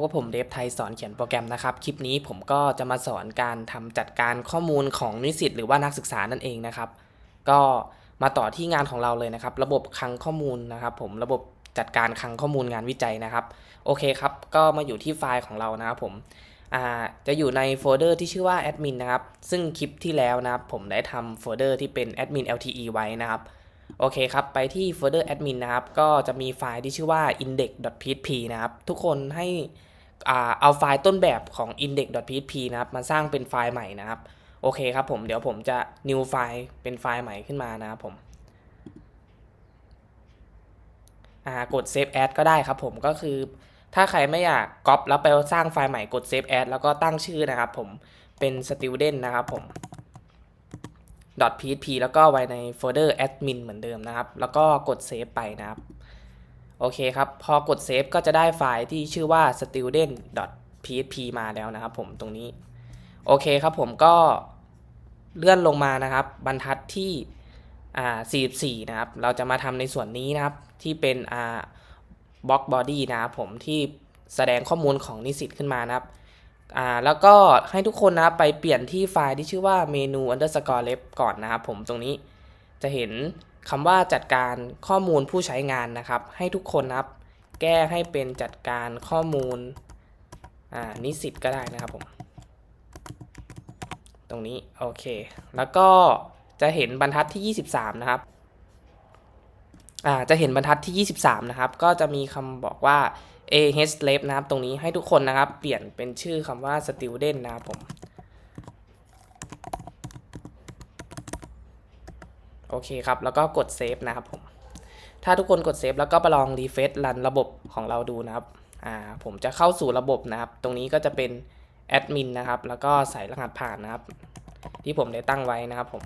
พบกับผมเดฟไทยสอนเขียนโปรแกรมนะครับ คลิปนี้ผมก็จะมาสอนการทำจัดการข้อมูลของนิสิตหรือว่านักศึกษานั่นเองนะครับ ก็มาต่อที่งานของเราเลยนะครับ ระบบคลังข้อมูลนะครับ ผมระบบจัดการคลังข้อมูลงานวิจัยนะครับ โอเคครับ ก็มาอยู่ที่ไฟล์ของเรานะครับผมจะอยู่ในโฟลเดอร์ที่ชื่อว่า admin นะครับ ซึ่งคลิปที่แล้วนะครับ ผมได้ทำโฟลเดอร์ที่เป็น admin lte ไว้นะครับโอเคครับ ไปที่โฟลเดอร์ admin นะครับ ก็จะมีไฟล์ที่ชื่อว่า index.php นะครับ ทุกคนให้ เอาไฟล์ต้นแบบของ index.php นะครับมาสร้างเป็นไฟล์ใหม่นะครับ โอเคครับผมเดี๋ยวผมจะ new ไฟล์เป็นไฟล์ใหม่ขึ้นมานะครับผมกด save as ก็ได้ครับผมก็คือ ถ้าใครไม่อยากก๊อปแล้วไปสร้างไฟล์ใหม่กด save as แล้วก็ตั้งชื่อนะครับผมเป็น student นะครับผม .php แล้วก็ไว้ในโฟลเดอร์ admin เหมือนเดิมนะครับ แล้วก็กด save ไปนะครับ โอเคครับ พอกด save ก็จะได้ไฟล์ที่ชื่อว่า student.php มาแล้วนะครับผมตรงนี้ โอเคครับผมก็เลื่อนลงมานะครับ บรรทัดที่อ่า44 นะครับ เราจะมาทำในส่วนนี้นะครับ ที่เป็นอ่า block body นะครับผมที่แสดงข้อมูลของนิสิตขึ้นมานะครับอ่าแล้วก็ให้ทุกคนนะไปเปลี่ยนที่ไฟล์ที่ชื่อว่าเมนู underscore left ก่อนนะครับผมตรงนี้จะเห็น คำว่าจัดการข้อมูลผู้ใช้งานนะครับ ให้ทุกคนนะครับแก้ให้เป็นจัดการข้อมูลนิสิตก็ได้นะครับผมตรงนี้ โอเค แล้วก็จะเห็นบรรทัดที่ 23 นะครับจะเห็นบรรทัดที่ 23 นะครับ ก็จะมีคำบอกว่า a h l a b นะครับ ตรงนี้ให้ทุกคนนะครับ เปลี่ยนเป็นชื่อคำว่า student นะครับผม โอ เคครับ แล้วก็กด save นะครับผม ถ้าทุกคนกด save แล้วก็ไปลอง refresh รันระบบของเราดูนะครับ อ่า ผมจะเข้าสู่ระบบนะครับ ตรงนี้ก็จะเป็น admin นนะครับ แล้วก็ใส่รหัสผ่านนะครับ ที่ผมได้ตั้งไว้นะครับผม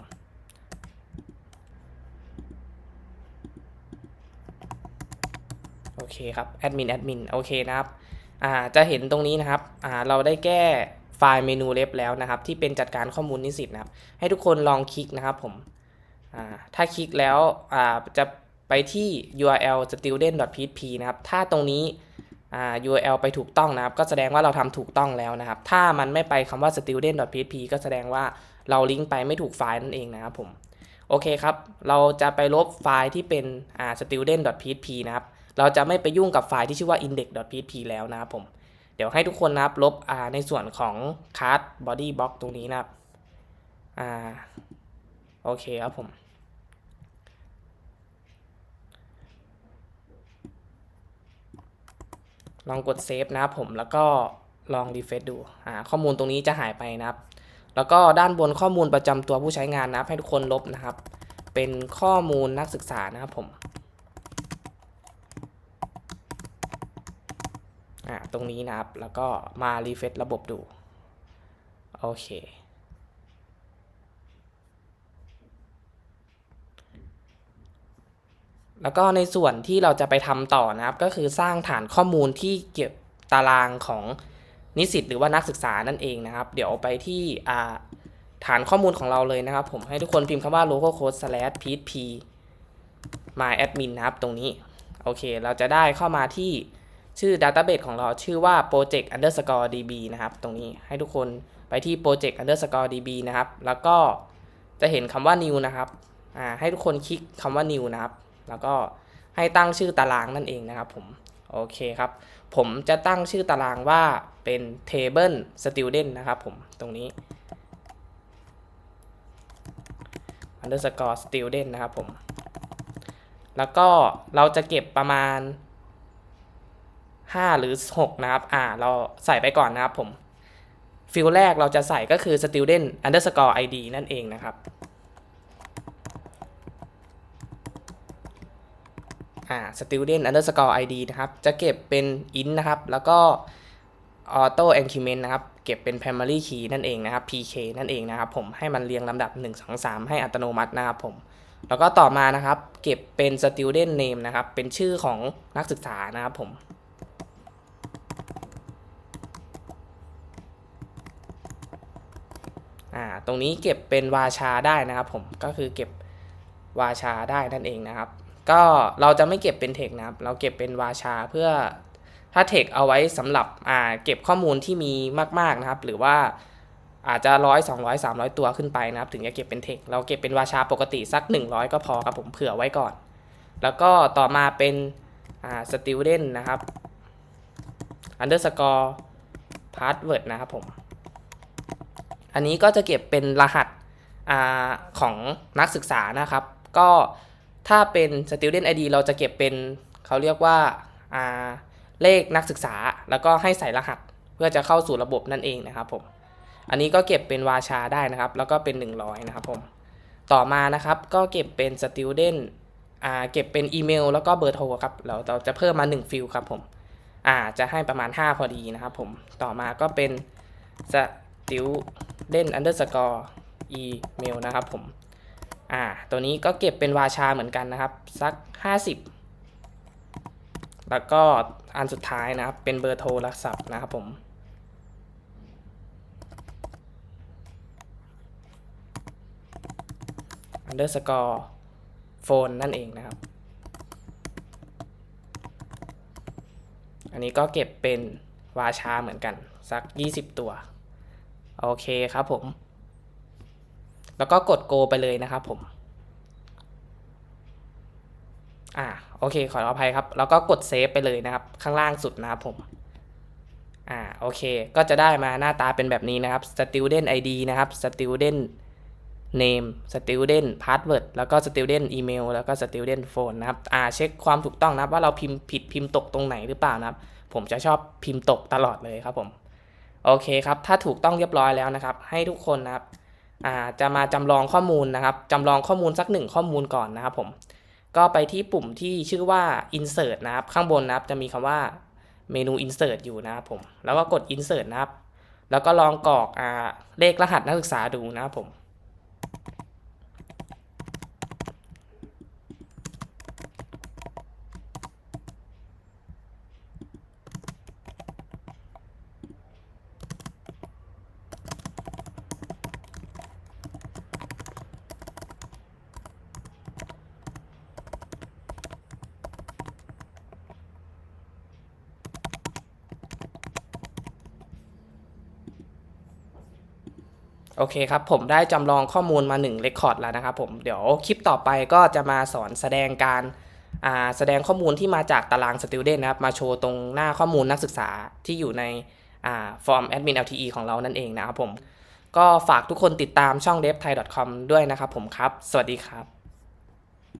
โอเคครับแอดมินแอดมินโอเคนะครับอ่าจะเห็นตรงนี้นะครับอ่าเราได้แก้ไฟล์เมนูเล็บแล้วนะครับ ที่เป็นจัดการข้อมูลนิสิตนะครับ ให้ทุกคนลองคลิกนะครับผม ถ้าคลิกแล้วจะไปที่ url student.php นะครับ ถ้าตรงนี้ url ไปถูกต้องนะครับ ก็แสดงว่าเราทำถูกต้องแล้วนะครับ ถ้ามันไม่ไปคำว่า student.php ก็แสดงว่าเราลิงก์ไปไม่ถูกไฟล์นั่นเองนะครับผม โอเคครับ เราจะไปลบไฟล์ที่เป็น student.php นะครับ เราจะไม่ไปยุ่งกับไฟล์ที่ชื่อว่า index.php แล้วนะครับผม เดี๋ยวให้ทุกคนนะครับลบในส่วนของ card body block ตรงนี้นะครับ อ่า โอเคครับผม ลองกดเซฟนะครับผมแล้วก็ลองรีเฟซดูอ่าข้อมูลตรงนี้จะหายไปนะครับ แล้วก็ด้านบนข้อมูลประจำตัวผู้ใช้งานนะครับ ให้ทุกคนลบนะครับ เป็นข้อมูลนักศึกษานะครับผมอ่าตรงนี้นะครับแล้วก็มารีเฟซระบบดูโอเค แล้วก็ในส่วนที่เราจะไปทำต่อนะครับ ก็คือสร้างฐานข้อมูลที่เก็บตารางของนิสิตหรือว่านักศึกษานั่นเองนะครับ เดี๋ยวไปที่ฐานข้อมูลของเราเลยนะครับ ผมให้ทุกคนพิมพ์คำว่า localhost slash php my admin นะครับตรงนี้ โอเค เราจะได้เข้ามาที่ชื่อ database ของเราชื่อว่า project underscore db นะครับ ตรงนี้ให้ทุกคนไปที่ project underscore db นะครับ แล้วก็จะเห็นคำว่า new นะครับ อ่า ให้ทุกคนคลิกคำว่า new นะครับ แล้วก็ให้ตั้งชื่อตารางนั่นเองนะครับผมโอเคครับ ผมจะตั้งชื่อตารางว่าเป็น table student นะครับผมตรงนี้ underscore student นะครับผม แล้วก็เราจะเก็บประมาณ 5 หรือ 6 นะครับ อ่า เราใส่ไปก่อนนะครับผม ฟิลแรกเราจะใส่ก็คือ student underscore id นั่นเองนะครับ อ่า student underscore id นะครับ จะเก็บเป็น int นะครับ แล้วก็ auto increment นะครับ เก็บเป็น primary key นั่นเองนะครับ pk นั่นเองนะครับ ผมให้มันเรียงลำดับ 1 2 3 ให้อัตโนมัตินะครับผม แล้วก็ต่อมานะครับ เก็บเป็น student name นะครับ เป็นชื่อของนักศึกษานะครับผมอ่า ตรงนี้เก็บเป็นวาชาได้นะครับผม ก็คือเก็บวาชาได้นั่นเองนะครับ ก็เราจะไม่เก็บเป็นเทคนะครับ เราเก็บเป็นวาชาเพื่อถ้า text เอาไว้สำหรับอ่าเก็บข้อมูลที่มีมากๆนะครับ หรือว่าอาจจะร้อยสองร้อยสามร้อยตัวขึ้นไปนะครับ ถึงจะเก็บเป็น text เราเก็บเป็นวาชาปกติสัก 100 ก็พอครับผมเผื่อไว้ก่อน แล้วก็ต่อมาเป็นอ่า student นะครับ underscore password นะครับผม อันนี้ก็จะเก็บเป็นรหัสอของนักศึกษานะครับ ก็ ถ้าเป็น student ID เราจะเก็บเป็นเขาเรียกว่าาเลขนักศึกษา แล้วก็ให้ใส่รหัสเพื่อจะเข้าสู่ระบบนั่นเองนะครับผม อันนี้ก็เก็บเป็นวาชาได้นะครับ แล้วก็เป็น 100 นะครับผม ต่อมานะครับก็เก็บเป็น student เก็บเป็นอีเมล แล้วก็เบอร์โทรครับเราเราจะเพิ่มมา 1 ฟิลครับผมอ่าจะให้ประมาณ 5 พอดีนะครับผม ต่อมาก็เป็น student underscore email นะครับผม อ่า ตัวนี้ก็เก็บเป็นวาชาเหมือนกันนะครับ สัก 50 แล้วก็อันสุดท้ายนะครับ เป็นเบอร์โทรศัพท์นะครับผม underscore phone นั่นเองนะครับ อันนี้ก็เก็บเป็นวาชาเหมือนกัน สัก 20 ตัว โอเคครับผม แล้วก็กด go ไปเลยนะครับผมอ่าโอเคขออภัยครับ แล้วก็กดเซฟไปเลยนะครับ ข้างล่างสุดนะครับผมอ่าโอเค ก็จะได้มาหน้าตาเป็นแบบนี้นะครับ student ID นะครับ student name student password แล้วก็ student email แล้วก็ student phone นะครับอ่าเช็คความถูกต้องนะครับ ว่าเราพิมพ์ผิดพิมพ์ตกตรงไหนหรือเปล่านะครับ ผมจะชอบพิมพ์ตกตลอดเลยครับผม โอเคครับ ถ้าถูกต้องเรียบร้อยแล้วนะครับ ให้ทุกคนนะครับ อ่าจะมาจำลองข้อมูลนะครับจำลองข้อมูลสักหนึ่งข้อมูลก่อนนะครับผมก็ไปที่ปุ่มที่ชื่อว่า insert นะครับ ข้างบนนะครับจะมีคำว่าเมนู insert อยู่นะครับผมแล้วก็กด insert นะครับ แล้วก็ลองกรอกอเลขรหัสนักศึกษาดูนะครับผม โอเคครับ ผมได้จำลองข้อมูลมา1เรคคอร์ดแล้วนะครับผมเดี๋ยวคลิปต่อไปก็จะมาสอนแสดงการาแสดงข้อมูลที่มาจากตาราง Student นะครับ มาโชว์ตรงหน้าข้อมูลนักศึกษาที่อยู่ในฟอร์ม Admin LTE ของเรานั่นเองนะครับผม ก็ฝากทุกคนติดตามช่อง devthai.com ด้วยนะครับผมครับ สวัสดีครับ